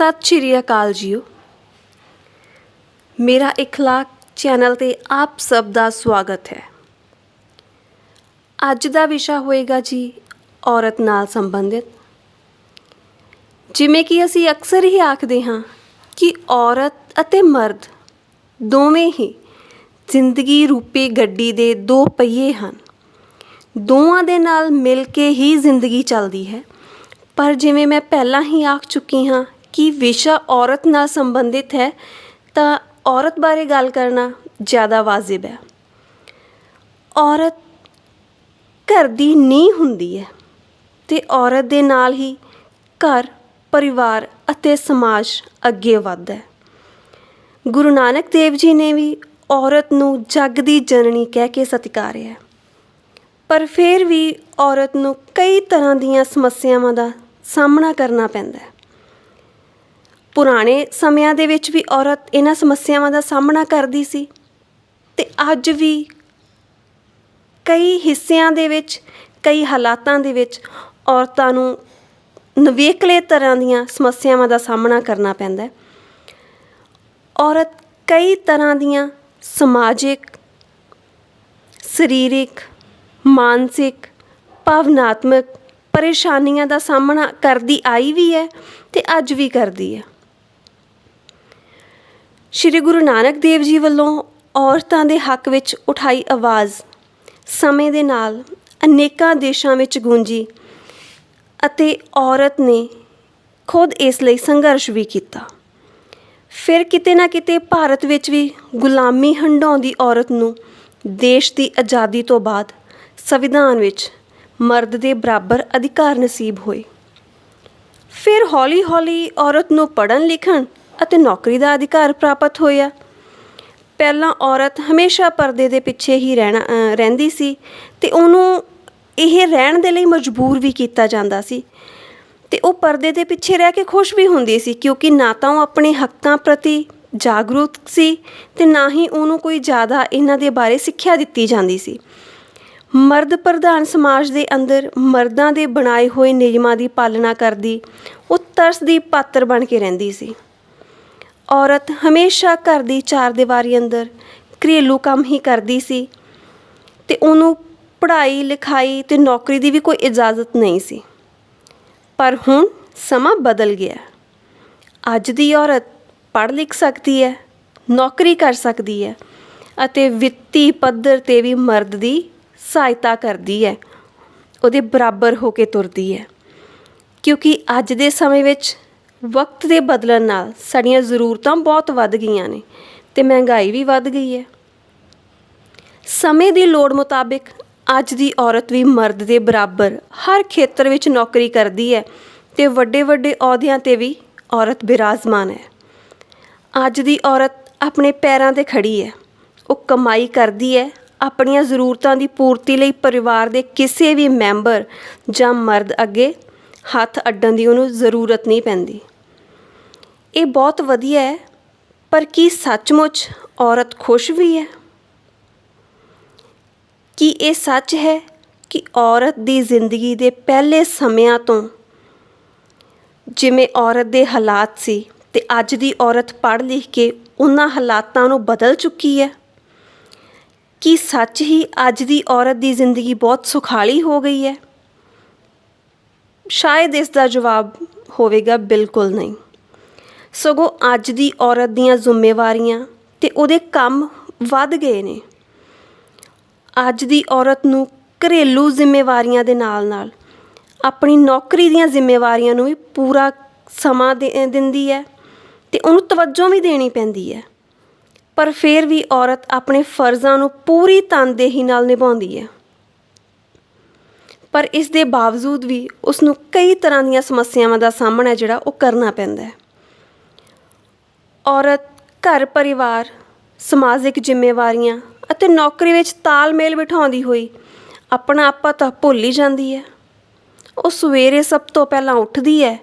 ਸਤਿ ਸ਼੍ਰੀ ਅਕਾਲ ਜੀਓ। ਮੇਰਾ ਇਖਲਾਕ ਚੈਨਲ ਤੇ ਆਪ ਸਭ ਦਾ ਸਵਾਗਤ ਹੈ। ਅੱਜ ਦਾ ਵਿਸ਼ਾ ਹੋਏਗਾ ਜੀ ਔਰਤ ਨਾਲ ਸੰਬੰਧਿਤ। ਜਿਵੇਂ ਕਿ ਅਸੀਂ ਅਕਸਰ ਹੀ ਆਖਦੇ ਹਾਂ ਕਿ ਔਰਤ ਅਤੇ ਮਰਦ ਦੋਵੇਂ ਹੀ ਜ਼ਿੰਦਗੀ ਰੂਪੀ ਗੱਡੀ ਦੇ ਦੋ ਪਹੀਏ ਹਨ। ਦੋਵਾਂ ਦੇ ਨਾਲ ਮਿਲ ਕੇ ਹੀ ਜ਼ਿੰਦਗੀ ਚੱਲਦੀ ਹੈ। ਪਰ ਜਿਵੇਂ ਮੈਂ ਪਹਿਲਾਂ ਹੀ ਆਖ ਚੁੱਕੀ ਹਾਂ ਕਿ ਵਿਸ਼ਾ ਔਰਤ ਨਾਲ ਸੰਬੰਧਿਤ ਹੈ, ਤਾਂ ਔਰਤ ਬਾਰੇ ਗੱਲ ਕਰਨਾ ਜ਼ਿਆਦਾ ਵਾਜਿਬ ਹੈ। ਔਰਤ ਘਰ ਦੀ ਨੀਂਹ ਹੁੰਦੀ ਹੈ ਤੇ ਔਰਤ ਦੇ ਨਾਲ ਹੀ ਘਰ, ਪਰਿਵਾਰ ਅਤੇ ਸਮਾਜ ਅੱਗੇ ਵੱਧਦਾ ਹੈ। ਗੁਰੂ ਨਾਨਕ ਦੇਵ ਜੀ ਨੇ ਵੀ ਔਰਤ ਨੂੰ ਜੱਗ ਦੀ ਜਨਨੀ ਕਹਿ ਕੇ ਸਤਿਕਾਰਿਆ ਪਰ ਫਿਰ ਵੀ ਔਰਤ ਨੂੰ ਕਈ ਤਰ੍ਹਾਂ ਦੀਆਂ ਸਮੱਸਿਆਵਾਂ ਦਾ ਸਾਹਮਣਾ ਕਰਨਾ ਪੈਂਦਾ ਹੈ। ਪੁਰਾਣੇ ਸਮਿਆਂ ਦੇ ਵਿੱਚ ਵੀ ਔਰਤ ਇਹਨਾਂ ਸਮੱਸਿਆਵਾਂ ਦਾ ਸਾਹਮਣਾ ਕਰਦੀ ਸੀ ਤੇ ਅੱਜ ਵੀ ਕਈ ਹਿੱਸਿਆਂ ਦੇ ਵਿੱਚ, ਕਈ ਹਾਲਾਤਾਂ ਦੇ ਵਿੱਚ ਔਰਤਾਂ ਨੂੰ ਨਵੇਕਲੇ ਤਰ੍ਹਾਂ ਦੀਆਂ ਸਮੱਸਿਆਵਾਂ ਦਾ ਸਾਹਮਣਾ ਕਰਨਾ ਪੈਂਦਾ ਹੈ। ਔਰਤ ਕਈ ਤਰ੍ਹਾਂ ਦੀਆਂ ਸਮਾਜਿਕ, ਸਰੀਰਿਕ, ਮਾਨਸਿਕ, ਭਾਵਨਾਤਮਕ ਪਰੇਸ਼ਾਨੀਆਂ ਦਾ ਸਾਹਮਣਾ ਕਰਦੀ ਆਈ ਵੀ ਹੈ ਤੇ ਅੱਜ ਵੀ ਕਰਦੀ ਹੈ। ਸ਼੍ਰੀ ਗੁਰੂ ਨਾਨਕ ਦੇਵ ਜੀ ਵੱਲੋਂ ਔਰਤਾਂ ਦੇ ਹੱਕ ਵਿੱਚ ਉਠਾਈ ਆਵਾਜ਼, ਸਮੇਂ ਦੇ ਨਾਲ ਅਨੇਕਾਂ ਦੇਸ਼ਾਂ ਵਿੱਚ ਗੂੰਜੀ ਅਤੇ ਔਰਤ ਨੇ ਖੁਦ ਇਸ ਲਈ ਸੰਘਰਸ਼ ਵੀ ਕੀਤਾ। ਫਿਰ ਕਿਤੇ ਨਾ ਕਿਤੇ ਭਾਰਤ ਵਿੱਚ ਵੀ ਗੁਲਾਮੀ ਹੰਡਾਉਂਦੀ ਔਰਤ ਨੂੰ ਦੇਸ਼ ਦੀ ਆਜ਼ਾਦੀ ਤੋਂ ਬਾਅਦ ਸੰਵਿਧਾਨ ਵਿੱਚ ਮਰਦ ਦੇ ਬਰਾਬਰ ਅਧਿਕਾਰ ਨਸੀਬ ਹੋਏ। ਫਿਰ ਹੌਲੀ-ਹੌਲੀ ਔਰਤ ਨੂੰ ਪੜ੍ਹਨ ਲਿਖਣ ਅਤੇ ਨੌਕਰੀ ਦਾ ਅਧਿਕਾਰ ਪ੍ਰਾਪਤ ਹੋਇਆ। ਪਹਿਲਾਂ ਔਰਤ ਹਮੇਸ਼ਾ ਪਰਦੇ ਦੇ ਪਿੱਛੇ ਹੀ ਰਹਿਣਾ ਰਹਿੰਦੀ ਸੀ ਤੇ ਉਹਨੂੰ ਇਹ ਰਹਿਣ ਦੇ ਲਈ ਮਜਬੂਰ ਵੀ ਕੀਤਾ ਜਾਂਦਾ ਸੀ। ਤੇ ਉਹ ਪਰਦੇ ਦੇ ਪਿੱਛੇ ਰਹਿ ਕੇ ਖੁਸ਼ ਵੀ ਹੁੰਦੀ ਸੀ ਕਿਉਂਕਿ ਨਾ ਤਾਂ ਉਹ ਆਪਣੇ ਹੱਕਾਂ ਪ੍ਰਤੀ ਜਾਗਰੂਕ ਸੀ ਤੇ ਨਾ ਹੀ ਉਹਨੂੰ ਕੋਈ ਜ਼ਿਆਦਾ ਇਹਨਾਂ ਦੇ ਬਾਰੇ ਸਿੱਖਿਆ ਦਿੱਤੀ ਜਾਂਦੀ ਸੀ। ਮਰਦ ਪ੍ਰਧਾਨ ਸਮਾਜ ਦੇ ਅੰਦਰ ਮਰਦਾਂ ਦੇ ਬਣਾਏ ਹੋਏ ਨਿਯਮਾਂ ਦੀ ਪਾਲਣਾ ਕਰਦੀ, ਉਹ ਤਰਸ ਦੀ ਪਾਤਰ ਬਣ ਕੇ ਰਹਿੰਦੀ ਸੀ। ਔਰਤ ਹਮੇਸ਼ਾ ਘਰ ਦੀ ਚਾਰ ਦੀਵਾਰੀ ਅੰਦਰ ਘਰੇਲੂ ਕੰਮ ਹੀ ਕਰਦੀ ਸੀ ਤੇ ਉਹਨੂੰ ਪੜ੍ਹਾਈ, ਲਿਖਾਈ ਤੇ ਨੌਕਰੀ ਦੀ ਵੀ ਕੋਈ ਇਜਾਜ਼ਤ ਨਹੀਂ ਸੀ। ਪਰ ਹੁਣ ਸਮਾਂ ਬਦਲ ਗਿਆ। ਅੱਜ ਦੀ ਔਰਤ ਪੜ੍ਹ ਲਿਖ ਸਕਦੀ ਹੈ, ਨੌਕਰੀ ਕਰ ਸਕਦੀ ਹੈ ਅਤੇ ਵਿੱਤੀ ਪੱਧਰ ਤੇ ਵੀ ਮਰਦ ਦੀ ਸਹਾਇਤਾ ਕਰਦੀ ਹੈ। ਉਹਦੇ ਬਰਾਬਰ ਹੋ ਕੇ ਤੁਰਦੀ ਹੈ। ਕਿਉਂਕਿ ਅੱਜ ਦੇ ਸਮੇਂ ਵਿੱਚ ਵਕਤ ਦੇ ਬਦਲਣ ਨਾਲ ਸਾਡੀਆਂ ਜ਼ਰੂਰਤਾਂ ਬਹੁਤ ਵੱਧ ਗਈਆਂ ਨੇ ਤੇ ਮਹਿੰਗਾਈ ਵੀ ਵੱਧ ਗਈ ਹੈ। ਸਮੇਂ ਦੀ ਲੋੜ ਮੁਤਾਬਿਕ ਅੱਜ ਦੀ ਔਰਤ ਵੀ ਮਰਦ ਦੇ ਬਰਾਬਰ ਹਰ ਖੇਤਰ ਵਿੱਚ ਨੌਕਰੀ ਕਰਦੀ ਹੈ ਤੇ ਵੱਡੇ ਵੱਡੇ ਅਹੁਦਿਆਂ ਤੇ ਵੀ ਔਰਤ ਬਿਰਾਜਮਾਨ ਹੈ। ਅੱਜ ਦੀ ਔਰਤ ਆਪਣੇ ਪੈਰਾਂ ਤੇ ਖੜੀ ਹੈ। ਉਹ ਕਮਾਈ ਕਰਦੀ ਹੈ। ਆਪਣੀਆਂ ਜ਼ਰੂਰਤਾਂ ਦੀ ਪੂਰਤੀ ਲਈ ਪਰਿਵਾਰ ਦੇ ਕਿਸੇ ਵੀ ਮੈਂਬਰ ਜਾਂ ਮਰਦ ਅੱਗੇ ਹੱਥ ਅੱਡਣ ਦੀ ਉਹਨੂੰ ਜ਼ਰੂਰਤ ਨਹੀਂ ਪੈਂਦੀ। ਇਹ ਬਹੁਤ ਵਧੀਆ ਹੈ, ਪਰ ਕੀ ਸੱਚਮੁੱਚ ਔਰਤ ਖੁਸ਼ ਵੀ ਹੈ? ਕੀ ਇਹ ਸੱਚ ਹੈ ਕਿ ਔਰਤ ਦੀ ਜ਼ਿੰਦਗੀ ਦੇ ਪਹਿਲੇ ਸਮਿਆਂ ਤੋਂ ਜਿਵੇਂ ਔਰਤ ਦੇ ਹਾਲਾਤ ਸੀ ਤੇ ਅੱਜ ਦੀ ਔਰਤ ਪੜ੍ਹ ਲਿਖ ਕੇ ਉਹਨਾਂ ਹਾਲਾਤਾਂ ਨੂੰ ਬਦਲ ਚੁੱਕੀ ਹੈ? ਕੀ ਸੱਚ ਹੀ ਅੱਜ ਦੀ ਔਰਤ ਦੀ ਜ਼ਿੰਦਗੀ ਬਹੁਤ ਸੁਖਾਲੀ ਹੋ ਗਈ ਹੈ? ਸ਼ਾਇਦ ਇਸ ਦਾ ਜਵਾਬ ਹੋਵੇਗਾ ਬਿਲਕੁਲ ਨਹੀਂ। ਸਗੋਂ ਅੱਜ ਦੀ ਔਰਤ ਦੀਆਂ ਜ਼ਿੰਮੇਵਾਰੀਆਂ ਤੇ ਉਹਦੇ ਕੰਮ ਵੱਧ ਗਏ ਨੇ। ਅੱਜ ਦੀ ਔਰਤ ਨੂੰ ਘਰੇਲੂ ਜ਼ਿੰਮੇਵਾਰੀਆਂ ਦੇ ਨਾਲ-ਨਾਲ ਆਪਣੀ ਨੌਕਰੀ ਦੀਆਂ ਜ਼ਿੰਮੇਵਾਰੀਆਂ ਨੂੰ ਵੀ ਪੂਰਾ ਸਮਾਂ ਦੇ ਦਿੰਦੀ ਹੈ ਤੇ ਉਹਨੂੰ ਤਵੱਜੋ ਵੀ ਦੇਣੀ ਪੈਂਦੀ ਹੈ। ਪਰ ਫਿਰ ਵੀ ਔਰਤ ਆਪਣੇ ਫਰਜ਼ਾਂ ਨੂੰ ਪੂਰੀ ਤਨਦੇਹੀ ਨਾਲ ਨਿਭਾਉਂਦੀ ਹੈ। ਪਰ ਇਸ ਦੇ ਬਾਵਜੂਦ ਵੀ ਉਸ ਨੂੰ ਕਈ ਤਰ੍ਹਾਂ ਦੀਆਂ ਸਮੱਸਿਆਵਾਂ ਦਾ ਸਾਹਮਣਾ ਜਿਹੜਾ ਉਹ ਕਰਨਾ ਪੈਂਦਾ ਹੈ। ਔਰਤ, ਘਰ ਪਰਿਵਾਰ, ਸਮਾਜਿਕ ਜ਼ਿੰਮੇਵਾਰੀਆਂ ਅਤੇ ਨੌਕਰੀ ਵਿੱਚ ਤਾਲਮੇਲ ਬਿਠਾਉਂਦੀ ਹੋਈ ਆਪਣਾ ਆਪਾ ਤਾਂ ਭੁੱਲ ਹੀ ਜਾਂਦੀ ਹੈ। ਉਹ ਸਵੇਰੇ ਸਭ ਤੋਂ ਪਹਿਲਾਂ ਉੱਠਦੀ ਹੈ,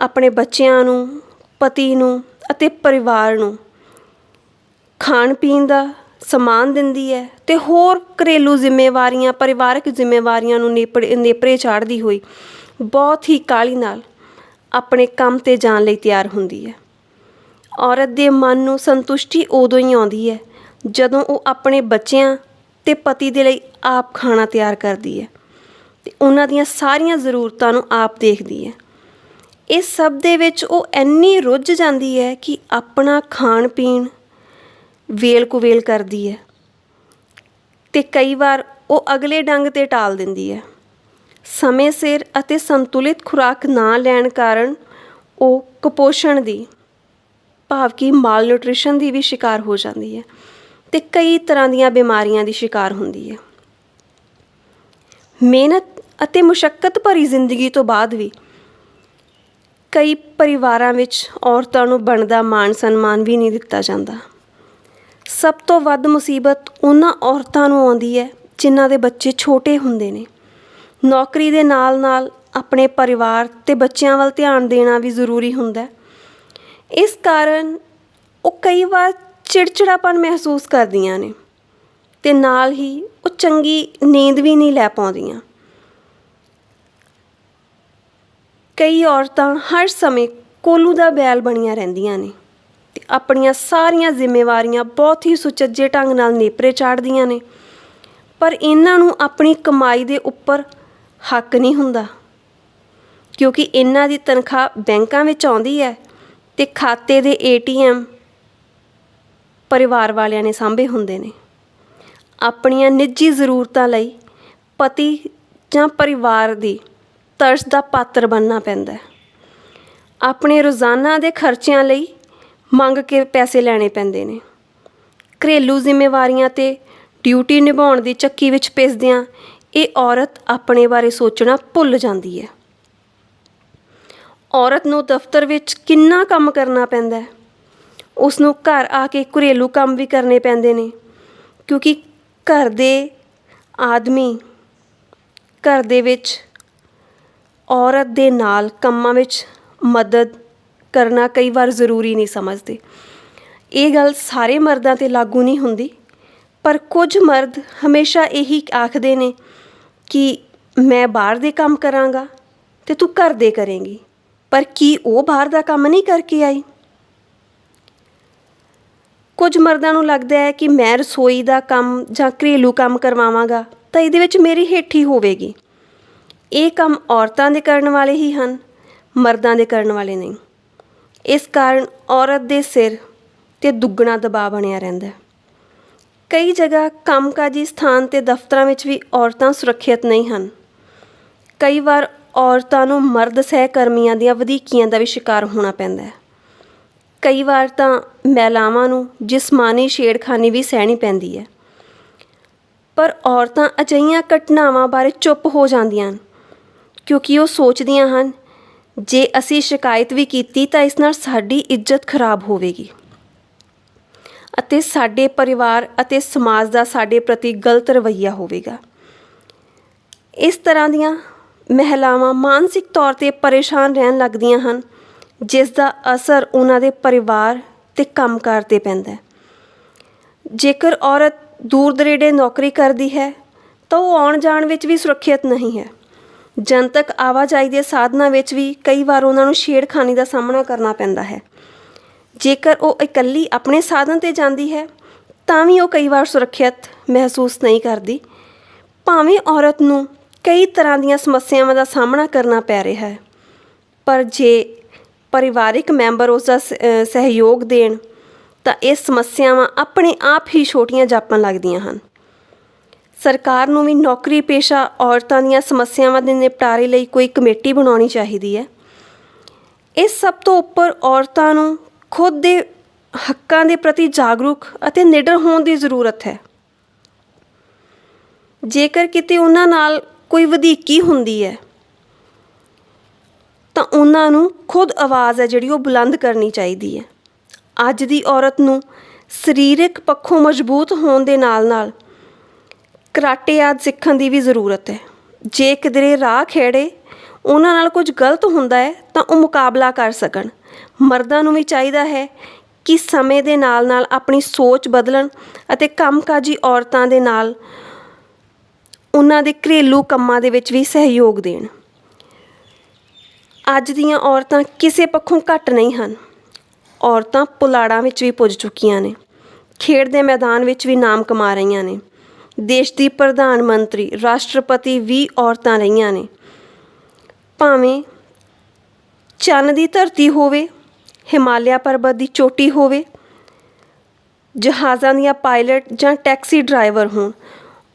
ਆਪਣੇ ਬੱਚਿਆਂ ਨੂੰ, ਪਤੀ ਨੂੰ ਅਤੇ ਪਰਿਵਾਰ ਨੂੰ। ਖਾਣ ਪੀਣ ਦਾ ਸਮਾਨ ਦਿੰਦੀ ਹੈ ਤੇ ਹੋਰ ਘਰੇਲੂ ਜ਼ਿੰਮੇਵਾਰੀਆਂ, ਪਰਿਵਾਰਕ ਜ਼ਿੰਮੇਵਾਰੀਆਂ ਨੂੰ ਨੇਪੜ, ਨੇਪਰੇ ਚਾੜਦੀ ਹੋਈ ਬਹੁਤ ਹੀ ਕਾਲੀ ਨਾਲ ਆਪਣੇ ਕੰਮ ਤੇ ਜਾਣ ਲਈ ਤਿਆਰ ਹੁੰਦੀ ਹੈ। ਔਰਤ ਦੇ ਮਨ ਨੂੰ ਸੰਤੁਸ਼ਟੀ ਉਦੋਂ ਹੀ ਆਉਂਦੀ ਹੈ ਜਦੋਂ ਉਹ ਆਪਣੇ ਬੱਚਿਆਂ ਤੇ ਪਤੀ ਦੇ ਲਈ ਆਪ ਖਾਣਾ ਤਿਆਰ ਕਰਦੀ ਹੈ ਤੇ ਉਹਨਾਂ ਦੀਆਂ ਸਾਰੀਆਂ ਜ਼ਰੂਰਤਾਂ ਨੂੰ ਆਪ ਦੇਖਦੀ ਹੈ। ਇਸ ਸਭ ਦੇ ਵਿੱਚ ਉਹ ਇੰਨੀ ਰੁੱਝ ਜਾਂਦੀ ਹੈ ਕਿ ਆਪਣਾ ਖਾਣ ਪੀਣ ਵੇਲ ਕੁਵੇਲ ਕਰਦੀ ਹੈ ਤੇ ਕਈ ਵਾਰ ਉਹ ਅਗਲੇ ਡੰਗ ਤੇ ਟਾਲ ਦਿੰਦੀ ਹੈ। ਸਮੇਂ ਸਿਰ ਅਤੇ ਸੰਤੁਲਿਤ ਖੁਰਾਕ ਨਾ ਲੈਣ ਕਾਰਨ ਉਹ ਕੁਪੋਸ਼ਣ ਦੀ, ਭਾਵ ਕਿ ਮਾਲ ਨਿਊਟ੍ਰੀਸ਼ਨ ਦੀ ਵੀ ਸ਼ਿਕਾਰ ਹੋ ਜਾਂਦੀ ਹੈ ਤੇ ਕਈ ਤਰ੍ਹਾਂ ਦੀਆਂ ਬਿਮਾਰੀਆਂ ਦੀ ਸ਼ਿਕਾਰ ਹੁੰਦੀ ਹੈ। ਮਿਹਨਤ ਅਤੇ ਮੁਸ਼ਕਲ ਭਰੀ ਜ਼ਿੰਦਗੀ ਤੋਂ ਬਾਅਦ ਵੀ ਕਈ ਪਰਿਵਾਰਾਂ ਵਿੱਚ ਔਰਤਾਂ ਨੂੰ ਬਣਦਾ ਮਾਣ ਸਨਮਾਨ ਵੀ ਨਹੀਂ ਦਿੱਤਾ ਜਾਂਦਾ। ਸਭ ਤੋਂ ਵੱਧ ਮੁਸੀਬਤ ਉਹਨਾਂ ਔਰਤਾਂ ਨੂੰ ਆਉਂਦੀ ਹੈ, ਜਿਨ੍ਹਾਂ ਦੇ ਬੱਚੇ ਛੋਟੇ ਹੁੰਦੇ ਨੇ। ਨੌਕਰੀ ਦੇ ਨਾਲ-ਨਾਲ ਆਪਣੇ ਪਰਿਵਾਰ ਤੇ ਬੱਚਿਆਂ ਵੱਲ ਧਿਆਨ ਦੇਣਾ ਵੀ ਜ਼ਰੂਰੀ ਹੁੰਦਾ ਇਸ ਕਾਰਨ ਉਹ ਕਈ ਵਾਰ ਚਿੜਚਿੜਾਪਨ ਮਹਿਸੂਸ ਕਰਦੀਆਂ ਨੇ ਤੇ ਨਾਲ ਹੀ ਉਹ ਚੰਗੀ ਨੀਂਦ ਵੀ ਨਹੀਂ ਲੈ ਪਾਉਂਦੀਆਂ। ਕਈ ਔਰਤਾਂ ਹਰ ਸਮੇਂ ਕੋਲੂ ਦਾ ਬੈਲ ਬਣੀਆਂ ਰਹਿੰਦੀਆਂ ਨੇ। ਆਪਣੀਆਂ ਸਾਰੀਆਂ ਜ਼ਿੰਮੇਵਾਰੀਆਂ ਬਹੁਤ ਹੀ ਸੁਚੱਜੇ ਢੰਗ ਨਾਲ ਨੇਪਰੇ ਚਾੜਦੀਆਂ ਨੇ। ਪਰ ਇਹਨਾਂ ਨੂੰ ਆਪਣੀ ਕਮਾਈ ਦੇ ਉੱਪਰ ਹੱਕ ਨਹੀਂ ਹੁੰਦਾ। ਕਿਉਂਕਿ ਇਹਨਾਂ ਦੀ ਤਨਖਾਹ ਬੈਂਕਾਂ ਵਿੱਚ ਆਉਂਦੀ ਹੈ ਤੇ ਖਾਤੇ ਦੇ ਏਟੀਐਮ ਪਰਿਵਾਰ ਵਾਲਿਆਂ ਨੇ ਸਾਂਭੇ ਹੁੰਦੇ ਨੇ। ਆਪਣੀਆਂ ਨਿੱਜੀ ਜ਼ਰੂਰਤਾਂ ਲਈ ਪਤੀ ਜਾਂ ਪਰਿਵਾਰ ਦੀ ਤਰਸ ਦਾ ਪਾਤਰ ਬਣਨਾ ਪੈਂਦਾ ਹੈ। ਆਪਣੇ ਰੋਜ਼ਾਨਾ ਦੇ ਖਰਚਿਆਂ ਲਈ ਮੰਗ ਕੇ ਪੈਸੇ ਲੈਣੇ ਪੈਂਦੇ ਨੇ। ਘਰੇਲੂ ਜ਼ਿੰਮੇਵਾਰੀਆਂ ਤੇ ਡਿਊਟੀ ਨਿਭਾਉਣ ਦੀ ਚੱਕੀ ਵਿੱਚ ਪਿਸਦਿਆਂ ਇਹ ਔਰਤ ਆਪਣੇ ਬਾਰੇ ਸੋਚਣਾ ਭੁੱਲ ਜਾਂਦੀ ਹੈ। ਔਰਤ ਨੂੰ ਦਫ਼ਤਰ ਵਿੱਚ ਕਿੰਨਾ ਕੰਮ ਕਰਨਾ ਪੈਂਦਾ ਹੈ। ਉਸ ਨੂੰ ਘਰ ਆ ਕੇ ਘਰੇਲੂ ਕੰਮ ਵੀ ਕਰਨੇ ਪੈਂਦੇ ਨੇ, ਕਿਉਂਕਿ ਘਰ ਦੇ ਆਦਮੀ, ਘਰ ਦੇ ਵਿੱਚ ਔਰਤ ਦੇ ਨਾਲ ਕੰਮਾਂ ਵਿੱਚ ਮਦਦ ਕਰਨਾ ਕਈ ਵਾਰ ਜ਼ਰੂਰੀ ਨਹੀਂ ਸਮਝਦੇ। ਇਹ ਗੱਲ ਸਾਰੇ ਮਰਦਾਂ ਤੇ ਲਾਗੂ ਨਹੀਂ ਹੁੰਦੀ, ਪਰ ਕੁਝ ਮਰਦ ਹਮੇਸ਼ਾ ਇਹੀ ਆਖਦੇ ਨੇ ਕਿ ਮੈਂ ਬਾਹਰ ਦੇ ਕੰਮ ਕਰਾਂਗਾ ਤੇ ਤੂੰ ਘਰ ਦੇ ਕਰੇਂਗੀ, ਪਰ ਕੀ ਉਹ ਬਾਹਰ ਦਾ ਕੰਮ ਨਹੀਂ ਕਰਕੇ ਆਈ? ਕੁਝ ਮਰਦਾਂ ਨੂੰ ਲੱਗਦਾ ਹੈ ਕਿ ਮੈਂ ਰਸੋਈ ਦਾ ਕੰਮ ਜਾਂ ਘਰੇਲੂ ਕੰਮ ਕਰਵਾਵਾਂਗਾ, ਤਾਂ ਇਹਦੇ ਵਿੱਚ ਮੇਰੀ ਹੇਠੀ ਹੋਵੇਗੀ। ਇਹ ਕੰਮ ਔਰਤਾਂ ਦੇ ਕਰਨ ਵਾਲੇ ਹੀ ਹਨ, ਮਰਦਾਂ ਦੇ ਕਰਨ ਵਾਲੇ ਨਹੀਂ। ਇਸ ਕਾਰਨ ਔਰਤ ਦੇ ਸਿਰ ਤੇ ਦੁੱਗਣਾ ਦਬਾਅ ਬਣਿਆ ਰਹਿੰਦਾ ਹੈ। ਕਈ ਜਗ੍ਹਾ ਕੰਮਕਾਜੀ ਸਥਾਨ ਅਤੇ ਦਫ਼ਤਰਾਂ ਵਿੱਚ ਵੀ ਔਰਤਾਂ ਸੁਰੱਖਿਅਤ ਨਹੀਂ ਹਨ। ਕਈ ਵਾਰ ਔਰਤਾਂ ਨੂੰ ਮਰਦ ਸਹਿਕਰਮੀਆਂ ਦੀਆਂ ਵਧੀਕੀਆਂ ਦਾ ਵੀ ਸ਼ਿਕਾਰ ਹੋਣਾ ਪੈਂਦਾ ਹੈ। ਕਈ ਵਾਰ ਤਾਂ ਮਹਿਲਾਵਾਂ ਨੂੰ ਜਿਸਮਾਨੀ ਛੇੜਖਾਨੀ ਵੀ ਸਹਿਣੀ ਪੈਂਦੀ ਹੈ। ਪਰ ਔਰਤਾਂ ਅਜਿਹੀਆਂ ਘਟਨਾਵਾਂ ਬਾਰੇ ਚੁੱਪ ਹੋ ਜਾਂਦੀਆਂ ਹਨ, ਕਿਉਂਕਿ ਉਹ ਸੋਚਦੀਆਂ ਹਨ ਜੇ ਅਸੀਂ ਸ਼ਿਕਾਇਤ ਵੀ ਕੀਤੀ ਤਾਂ ਇਸ ਨਾਲ ਸਾਡੀ ਇੱਜ਼ਤ ਖਰਾਬ ਹੋਵੇਗੀ। ਅਤੇ ਸਾਡੇ ਪਰਿਵਾਰ ਅਤੇ ਸਮਾਜ ਦਾ ਸਾਡੇ ਪ੍ਰਤੀ ਗਲਤ ਰਵੱਈਆ ਹੋਵੇਗਾ। ਇਸ ਤਰ੍ਹਾਂ ਦੀਆਂ ਮਹਿਲਾਵਾਂ ਮਾਨਸਿਕ ਤੌਰ ਤੇ ਪਰੇਸ਼ਾਨ ਰਹਿਣ ਲੱਗਦੀਆਂ ਹਨ, ਜਿਸ ਦਾ ਅਸਰ ਉਹਨਾਂ ਦੇ ਪਰਿਵਾਰ ਤੇ ਕੰਮਕਾਰ ਤੇ ਪੈਂਦਾ ਹੈ। ਜੇਕਰ ਔਰਤ ਦੂਰ ਦਰੇਡੇ ਨੌਕਰੀ ਕਰਦੀ ਹੈ, ਤਾਂ ਉਹ ਆਉਣ ਜਾਣ ਵਿੱਚ ਵੀ ਸੁਰੱਖਿਅਤ ਨਹੀਂ ਹੈ। ਜਨਤਕ ਆਵਾਜਾਈ ਦੇ ਸਾਧਨਾਂ ਵਿੱਚ ਵੀ ਕਈ ਵਾਰ ਉਹਨਾਂ ਨੂੰ ਛੇੜਖਾਨੀ ਦਾ ਸਾਹਮਣਾ ਕਰਨਾ ਪੈਂਦਾ ਹੈ। ਜੇਕਰ ਉਹ ਇਕੱਲੀ ਆਪਣੇ ਸਾਧਨ ਤੇ ਜਾਂਦੀ ਹੈ, ਤਾਂ ਵੀ ਉਹ ਕਈ ਵਾਰ ਸੁਰੱਖਿਅਤ ਮਹਿਸੂਸ ਨਹੀਂ ਕਰਦੀ। ਭਾਵੇਂ ਔਰਤ ਨੂੰ ਕਈ ਤਰ੍ਹਾਂ ਦੀਆਂ ਸਮੱਸਿਆਵਾਂ ਦਾ ਸਾਹਮਣਾ ਕਰਨਾ ਪੈ ਰਿਹਾ ਹੈ, ਪਰ ਜੇ ਪਰਿਵਾਰਿਕ ਮੈਂਬਰ ਉਸ ਦਾ ਸਹਿਯੋਗ ਦੇਣ, ਤਾਂ ਇਹ ਸਮੱਸਿਆਵਾਂ ਆਪਣੇ ਆਪ ਹੀ ਛੋਟੀਆਂ ਜਾਪਣ ਲੱਗਦੀਆਂ ਹਨ। ਸਰਕਾਰ ਨੂੰ ਵੀ ਨੌਕਰੀ ਪੇਸ਼ਾ ਔਰਤਾਂ ਦੀਆਂ ਸਮੱਸਿਆਵਾਂ ਦੇ ਨਿਪਟਾਰੇ ਲਈ ਕੋਈ ਕਮੇਟੀ ਬਣਾਉਣੀ ਚਾਹੀਦੀ ਹੈ। ਇਸ ਸਭ ਤੋਂ ਉੱਪਰ ਔਰਤਾਂ ਨੂੰ ਖੁਦ ਦੇ ਹੱਕਾਂ ਦੇ ਪ੍ਰਤੀ ਜਾਗਰੂਕ ਅਤੇ ਨਿਡਰ ਹੋਣ ਦੀ ਜ਼ਰੂਰਤ ਹੈ। ਜੇਕਰ ਕਿਤੇ ਉਹਨਾਂ ਨਾਲ ਕੋਈ ਵਧੀਕੀ ਹੁੰਦੀ ਹੈ, ਤਾਂ ਉਹਨਾਂ ਨੂੰ ਖੁਦ ਆਵਾਜ਼ ਹੈ ਜਿਹੜੀ ਉਹ ਬੁਲੰਦ ਕਰਨੀ ਚਾਹੀਦੀ ਹੈ। ਅੱਜ ਦੀ ਔਰਤ ਨੂੰ ਸਰੀਰਕ ਪੱਖੋਂ ਮਜ਼ਬੂਤ ਹੋਣ ਦੇ ਨਾਲ-ਨਾਲ ਕਰਾਟੇ ਆਦਿ ਸਿੱਖਣ ਦੀ ਵੀ ਜ਼ਰੂਰਤ ਹੈ। ਜੇ ਕਿਧਰੇ ਰਾਹ ਖੇੜੇ, ਉਹਨਾਂ ਨਾਲ ਕੁਝ ਗਲਤ ਹੁੰਦਾ ਹੈ, ਤਾਂ ਉਹ ਮੁਕਾਬਲਾ ਕਰ ਸਕਣ। ਮਰਦਾਂ ਨੂੰ ਵੀ ਚਾਹੀਦਾ ਹੈ ਕਿ ਸਮੇਂ ਦੇ ਨਾਲ-ਨਾਲ ਆਪਣੀ ਸੋਚ ਬਦਲਣ ਅਤੇ ਕੰਮਕਾਜੀ ਔਰਤਾਂ ਦੇ ਨਾਲ ਉਹਨਾਂ ਦੇ ਘਰੇਲੂ ਕੰਮਾਂ ਦੇ ਵਿੱਚ ਵੀ ਸਹਿਯੋਗ ਦੇਣ। ਅੱਜ ਦੀਆਂ ਔਰਤਾਂ ਕਿਸੇ ਪੱਖੋਂ ਘੱਟ ਨਹੀਂ ਹਨ। ਔਰਤਾਂ ਪੁਲਾੜਾਂ ਵਿੱਚ ਵੀ ਪੁੱਜ ਚੁੱਕੀਆਂ ਨੇ। ਖੇਡ ਦੇ ਮੈਦਾਨ ਵਿੱਚ ਵੀ ਨਾਮ ਕਮਾ ਰਹੀਆਂ ਨੇ। ਦੇਸ਼ ਦੀ ਪ੍ਰਧਾਨ ਮੰਤਰੀ, ਰਾਸ਼ਟਰਪਤੀ ਵੀ ਔਰਤਾਂ ਰਹੀਆਂ ਨੇ। ਭਾਵੇਂ ਚੰਨ ਦੀ ਧਰਤੀ ਹੋਵੇ, ਹਿਮਾਲਿਆ ਪਰਬਤ ਦੀ ਚੋਟੀ ਹੋਵੇ, ਜਹਾਜ਼ਾਂ ਦੀਆਂ ਪਾਇਲਟ ਜਾਂ ਟੈਕਸੀ ਡਰਾਈਵਰ ਹੋਣ,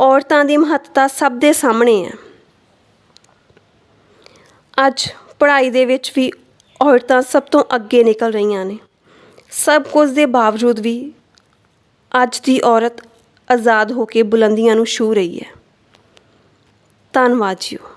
ਔਰਤਾਂ ਦੀ ਮਹੱਤਤਾ ਸਭ ਦੇ ਸਾਹਮਣੇ ਹੈ। ਅੱਜ ਪੜ੍ਹਾਈ ਦੇ ਵਿੱਚ ਵੀ ਔਰਤਾਂ ਸਭ ਤੋਂ ਅੱਗੇ ਨਿਕਲ ਰਹੀਆਂ ਨੇ। ਸਭ ਕੁਝ ਦੇ ਬਾਵਜੂਦ ਵੀ ਅੱਜ ਦੀ ਔਰਤ ਆਜ਼ਾਦ ਹੋ ਕੇ ਬੁਲੰਦੀਆਂ ਨੂੰ ਛੂ ਰਹੀ ਹੈ। ਧੰਨਵਾਦ ਜੀਓ